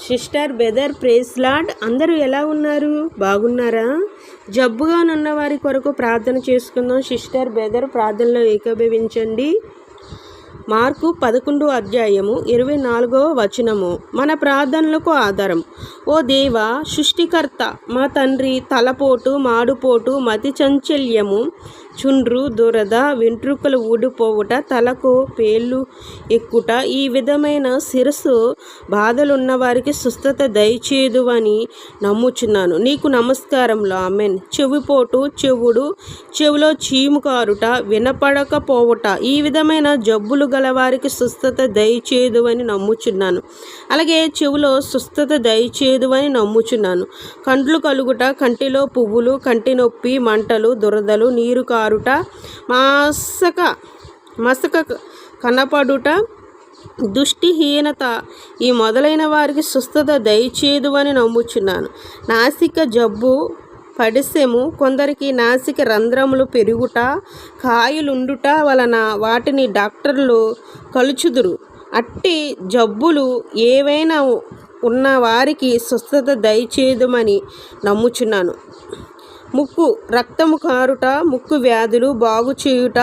Sister బెదర్ ప్రేస్లాడ్ అందరూ ఎలా ఉన్నారు? బాగున్నారా? జబ్బుగా ఉన్న వారి కొరకు ప్రార్థన చేసుకుందాం. సిస్టర్ బెదర్ ప్రార్థనలో ఏకీభవించండి. మార్కు పదకొండు అధ్యాయము ఇరవై నాలుగవ వచనము. మన ప్రార్థనలకు ఆధారం. ఓ దేవ సృష్టికర్త మా తండ్రి తలపోటు మాడుపోటు మతి చంచల్యము చుండ్రు దురద వెంట్రుకలు ఊడిపోవుట తలకు పేళ్ళు ఎక్కుట. ఈ విధమైన శిరస్సు బాధలున్న వారికి స్వస్థత దయచేదు అని నమ్ముచున్నాను. నీకు నమస్కారంలో ఆమెన్. చెవిపోటు చెవుడు చెవిలో చీము కారుట వినపడకపోవుట. ఈ విధమైన జబ్బులు గల వారికి స్వస్థత దయచేదు అని నమ్ముచున్నాను. అలాగే చెవిలో సుస్థత దయచేదు అని నమ్ముచున్నాను. కండ్లు కలుగుట కంటిలో పువ్వులు కంటి నొప్పి మంటలు దురదలు నీరు కారుట మాసక మసక కనపడుట దుష్టిహీనత ఈ మొదలైన వారికి సుస్థత దయచేదు అని నమ్ముచున్నాను. నాసిక జబ్బు పడిసెము కొందరికి నాసిక రంధ్రములు పెరుగుట కాయలుండుట వలన వాటిని డాక్టర్లు కలుచుదురు. అట్టి జబ్బులు ఏవైనా ఉన్న వారికి స్వస్థత దయచేదుమని నమ్ముచున్నాను. ముక్కు రక్తము కారుట ముక్కు వ్యాధులు బాగు చేయుట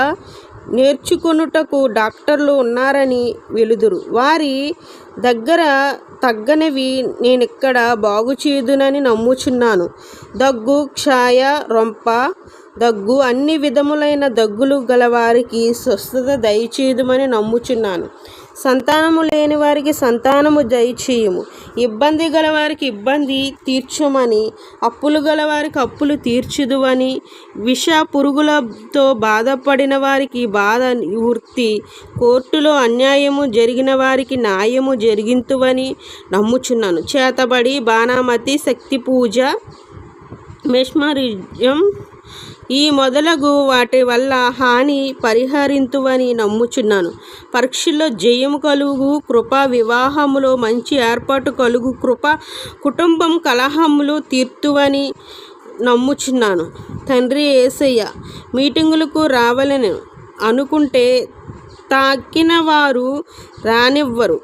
నేర్చుకొనుటకు డాక్టర్లు ఉన్నారని వెలుదురు. వారి దగ్గర తగ్గనివి నేనిక్కడ బాగు చేదునని నమ్ముచున్నాను. దగ్గు క్షాయ రొంప దగ్గు అన్ని విధములైన దగ్గులు గలవారికి స్వస్థత దయచేదుమని నమ్ముచున్నాను. సంతానము లేని వారికి సంతానము దయచేయము ఇబ్బంది గలవారికి ఇబ్బంది తీర్చమని అప్పులు గలవారికి అప్పులు తీర్చుదువని విష పురుగులతో బాధపడిన వారికి బాధ వృత్తి కోర్టులో అన్యాయము జరిగిన వారికి న్యాయము జరిగింతువని నమ్ముచున్నాను. చేతబడి బాణామతి శక్తి పూజ మెష్మరిజం ఈ మొదలగు వాటి వల్ల హాని పరిహరింతువని నమ్ముచున్నాను. పరీక్షల్లో జయము కలుగు కృప వివాహములో మంచి ఏర్పాటు కలుగు కృప కుటుంబం కలహములు తీర్తువని నమ్ముచున్నాను. తండ్రి ఏసయ్య మీటింగులకు రావాలని. అనుకుంటే తాకిన వారు రానివ్వరు.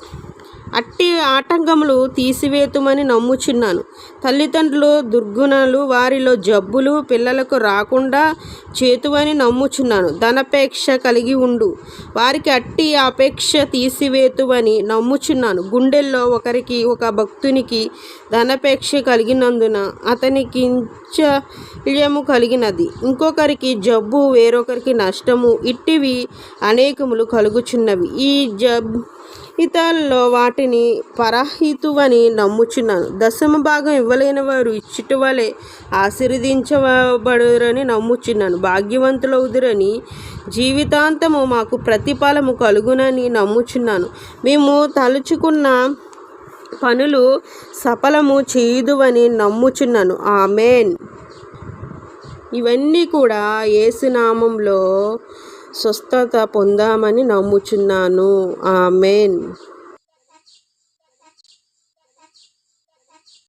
అట్టి ఆటంకములు తీసివేతుమని నమ్ముచున్నాను. తల్లిదండ్రులు దుర్గుణాలు వారిలో జబ్బులు పిల్లలకు రాకుండా చేతువని నమ్ముచున్నాను. ధనపేక్ష కలిగి ఉండు. వారికి అట్టి అపేక్ష తీసివేతువని నమ్ముచున్నాను. గుండెల్లో ఒకరికి ఒక భక్తునికి ధనపేక్ష కలిగినందున అతనికి ఇంచల్యము కలిగినది. ఇంకొకరికి జబ్బు వేరొకరికి నష్టము. ఇట్టివి అనేకములు కలుగుచున్నవి. ఈ జబ్ ఇతరుల్లో వాటిని పరహితువని నమ్ముచున్నాను. దశమ భాగం ఇవ్వలేని వారు ఇచ్చుట వలె ఆశీర్వదించబడురని నమ్ముచున్నాను. భాగ్యవంతులవుదురని జీవితాంతము మాకు ప్రతిఫలము కలుగునని నమ్ముచున్నాను. మేము తలుచుకున్న పనులు సఫలము చేయుదువని నమ్ముచున్నాను. ఆమెన్. ఇవన్నీ కూడా ఏసునామంలో స్వస్థత పొందామని నమ్ముచున్నాను. ఆమెన్.